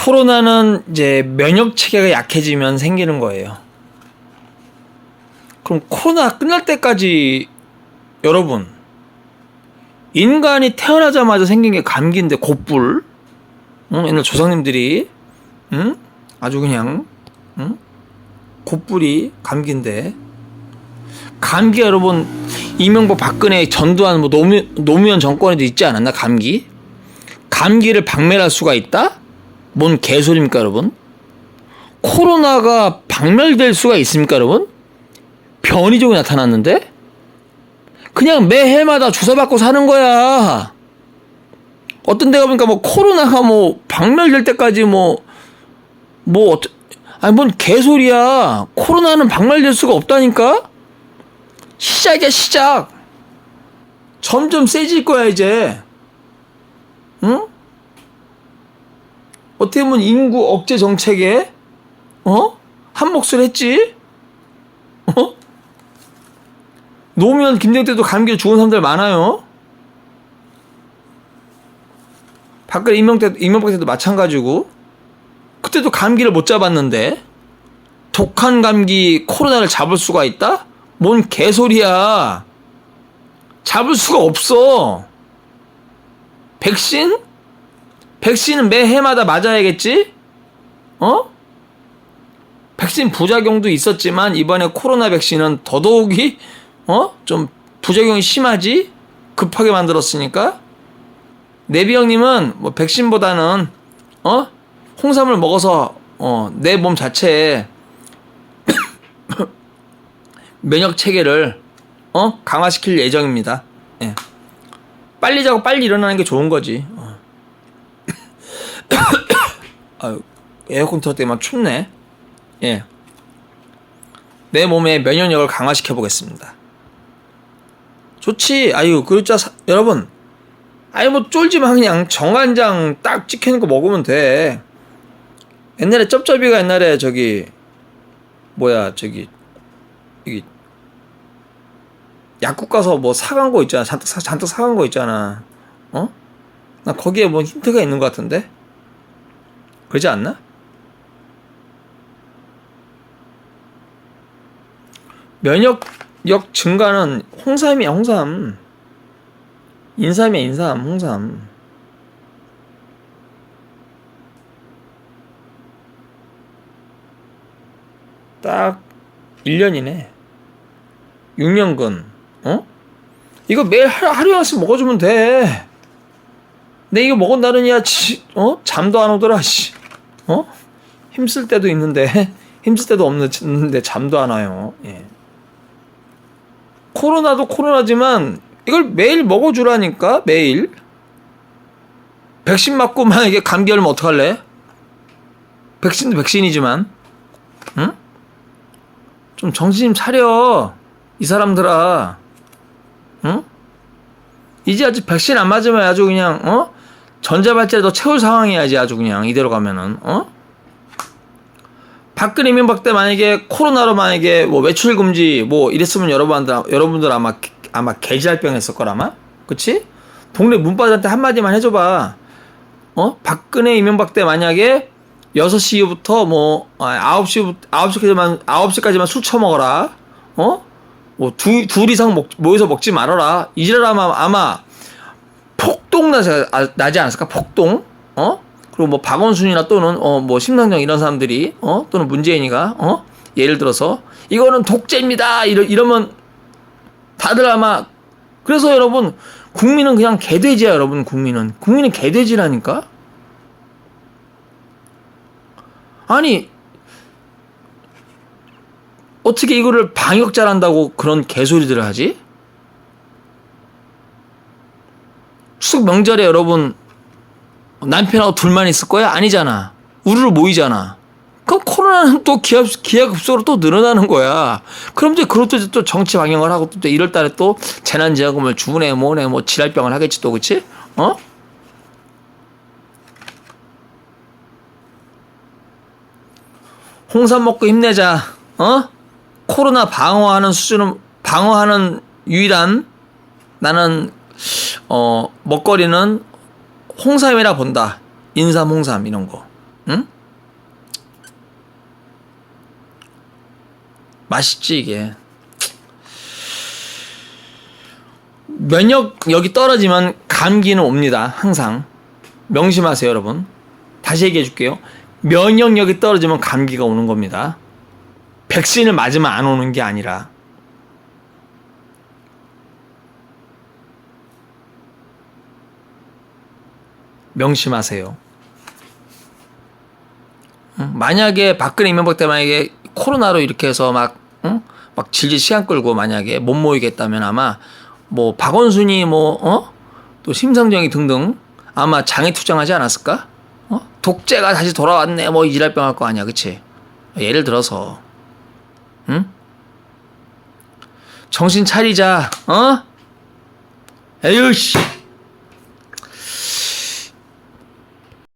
코로나는 이제 면역 체계가 약해지면 생기는 거예요. 그럼 코로나 끝날 때까지 여러분 인간이 태어나자마자 생긴 게 감기인데 곧불 응? 옛날 조상님들이 응? 아주 그냥 응? 곧불이 감기인데 감기 여러분 이명박 박근혜 전두환 뭐 노무, 노무현 정권에도 있지 않았나 감기 감기를 박멸할 수가 있다? 뭔 개소리입니까 여러분? 코로나가 박멸될 수가 있습니까 여러분? 변이종이 나타났는데? 그냥 매해마다 주사받고 사는 거야. 어떤 데가 보니까 뭐 코로나가 뭐 박멸될 때까지 뭐, 뭐, 어쩌, 아니 뭔 개소리야. 코로나는 박멸될 수가 없다니까? 시작이야, 시작. 점점 세질 거야, 이제. 어떻게 보면 인구 억제 정책에, 어? 한 몫을 했지? 어? 노무현 김대중 때도 감기에 죽은 사람들 많아요. 박근혜 이명 때 이명박 때도 마찬가지고 그때도 감기를 못 잡았는데 독한 감기 코로나를 잡을 수가 있다? 뭔 개소리야. 잡을 수가 없어. 백신? 백신은 매 해마다 맞아야겠지? 어? 백신 부작용도 있었지만 이번에 코로나 백신은 더더욱이 어? 좀 부작용이 심하지? 급하게 만들었으니까. 네비 형님은 뭐 백신보다는 어? 홍삼을 먹어서 어, 내 몸 자체에 면역 체계를 어? 강화시킬 예정입니다. 예. 빨리 자고 빨리 일어나는 게 좋은 거지. 어. 아유, 에어컨 틀었더니 막 춥네. 예. 내 몸의 면역력을 강화시켜 보겠습니다. 좋지. 아유, 그렇죠. 여러분. 아니, 뭐, 쫄지만 그냥 정간장 딱거 먹으면 돼. 옛날에 쩝쩝이가 옛날에 저기, 뭐야, 저기, 여기, 약국 가서 뭐 사간 거 있잖아. 잔뜩, 사, 잔뜩 사간 거 있잖아. 어? 나 거기에 뭐 힌트가 있는 것 같은데? 그러지 않나? 면역력 증가는 홍삼이야, 홍삼. 인삼이야, 인삼, 홍삼. 딱 1년이네. 6년근. 어? 이거 매일 하루, 하루에 하나씩 먹어주면 돼. 내 이거 먹은 날은 야, 지, 어? 잠도 안 오더라, 씨. 어? 힘쓸 때도 있는데, 힘쓸 때도 없는데, 잠도 안 와요. 예. 코로나도 코로나지만, 이걸 매일 먹어주라니까, 매일. 백신 맞고 만약에 감기 걸리면 어떡할래? 백신도 백신이지만, 응? 좀 정신 좀 차려. 이 사람들아. 응? 이제 아직 백신 안 맞으면 아주 그냥, 어? 전자발자를 더 채울 상황이야지 아주 그냥 이대로 가면은, 어? 박근혜 이명박 때 만약에 코로나로 만약에 뭐 외출 금지 뭐 이랬으면 여러분들 여러분들 아마 아마 개지랄병 했을 거라마? 그치? 동네 문바들한테 한마디만 해줘봐. 어? 박근혜 이명박 때 만약에 6시 이후부터 뭐 9시 9시까지만 9시까지만 술 처먹어라. 어? 뭐두 둘 이상 먹, 모여서 먹지 말아라. 아마 아마 폭동 나지, 아, 나지 않았을까? 폭동? 어? 그리고 뭐 박원순이나 또는 어 뭐 심상정 이런 사람들이 어? 또는 문재인이가 어? 예를 들어서 이거는 독재입니다! 이러 이러면 다들 아마 그래서 여러분 국민은 그냥 개돼지야 여러분 국민은. 국민은 개돼지라니까? 아니 어떻게 이거를 방역 잘한다고 그런 개소리들을 하지? 명절에 여러분 남편하고 둘만 있을 거야? 아니잖아. 우르르 모이잖아. 그럼 코로나는 또 기하, 기하급수로 또 늘어나는 거야. 그럼 이제 그것도 또 정치 방향을 하고 또 1월 달에 또 재난지원금을 주네 뭐네 뭐 지랄병을 하겠지 또 그치? 어? 홍삼 먹고 힘내자. 어? 코로나 방어하는 수준은 방어하는 유일한 나는 어 먹거리는 홍삼이라 본다. 인삼, 홍삼 이런 거. 응? 맛있지 이게. 면역력이 떨어지면 감기는 옵니다. 항상 명심하세요, 여러분. 다시 얘기해 줄게요. 면역력이 떨어지면 감기가 오는 겁니다. 백신을 맞으면 안 오는 게 아니라. 명심하세요. 응? 만약에 박근혜 이명박 때 만약에 코로나로 이렇게 해서 막, 응? 막 질질 시간 끌고 만약에 못 모이겠다면 아마 뭐 박원순이 뭐, 어? 또 심상정이 등등 아마 장애 투쟁하지 않았을까? 어? 독재가 다시 돌아왔네. 뭐 이랄병 할 거 아니야. 그치? 예를 들어서. 응? 정신 차리자. 어? 에휴, 씨.